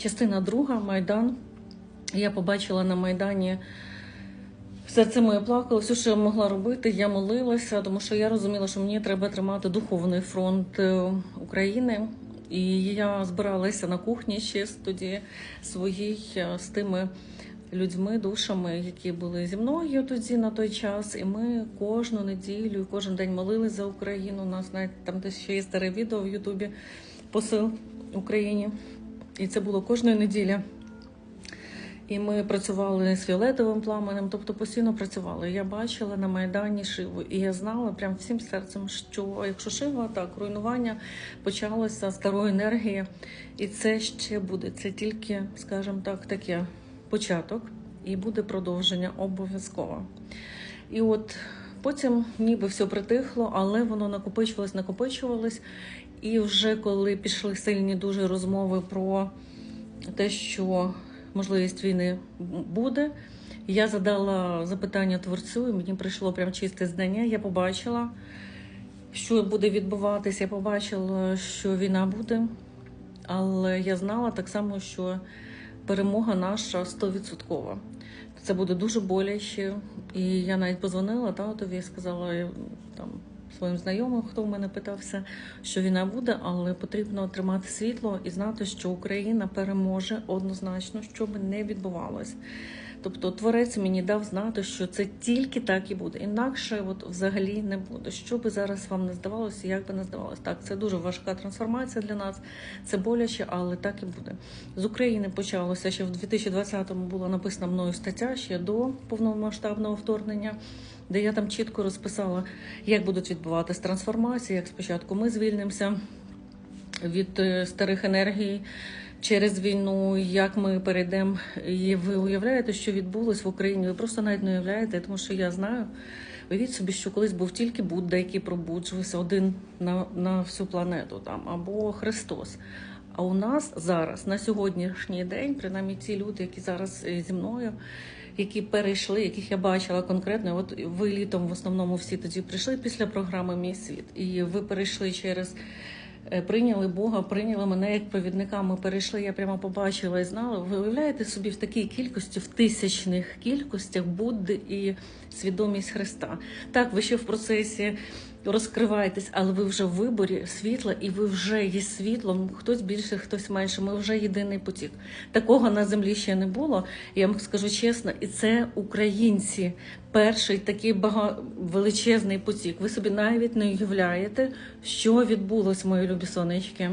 Частина друга Майдан. Я побачила на Майдані. Серце моє плакало, все, що я могла робити, я молилася, тому що я розуміла, що мені треба тримати духовний фронт е, України. І я збиралася на кухні ще тоді своїй е, з тими людьми, душами, які були зі мною тоді на той час. І ми кожну неділю, кожен день молились за Україну. У нас навіть там десь ще є старе відео в Ютубі посил Україні. І це було кожної неділі. І ми працювали з фіолетовим пламенем, тобто постійно працювали. Я бачила на Майдані Шиву, і я знала прям всім серцем, що якщо Шива, так руйнування почалося старої енергії, і це ще буде. Це тільки, скажімо так, таке початок, і буде продовження обов'язково. І от потім ніби все притихло, але воно накопичувалось, накопичувалось. І вже коли пішли сильні дуже розмови про те, що можливість війни буде. Я задала запитання творцю, і мені прийшло прям чисте знання. Я побачила, що буде відбуватися. Я побачила, що війна буде, але я знала так само, що перемога наша стовідсоткова. Це буде дуже боляче. І я навіть позвонила татові і сказала там своїм знайомим, хто в мене питався, що війна буде, але потрібно тримати світло і знати, що Україна переможе однозначно, що би не відбувалось. Тобто творець мені дав знати, що це тільки так і буде. Інакше от взагалі не буде. Що би зараз вам не здавалося, як би не здавалося. Так, це дуже важка трансформація для нас, це боляче, але так і буде. З України почалося ще в 2020-му була написана мною стаття ще до повномасштабного вторгнення, де я там чітко розписала, як будуть відбуватись трансформації, як спочатку ми звільнимося від е, старих енергій через війну, як ми перейдемо. І ви уявляєте, що відбулось в Україні? Ви просто навіть не уявляєте, тому що я знаю. Уявіть собі, що колись був тільки Будда, який пробуджувався один на, на всю планету там, або Христос. А у нас зараз на сьогоднішній день, принаймні ті люди, які зараз зі мною, які перейшли, яких я бачила конкретно. От ви літом в основному всі тоді прийшли після програми Мій світ, і ви перейшли через. Е, Прийняли Бога, прийняли мене як провідника. Ми перейшли. Я прямо побачила і знала. Ви уявляєте собі в такій кількості, в тисячних кількостях Будди і свідомість Христа. Так, ви ще в процесі розкриваєтесь, але ви вже в виборі світла, і ви вже є світлом. Хтось більше, хтось менше. Ми вже єдиний потік. Такого на землі ще не було. Я вам скажу чесно, і це українці. Перший такий бага... величезний потік. Ви собі навіть не уявляєте, що відбулось, мої любі сонечки.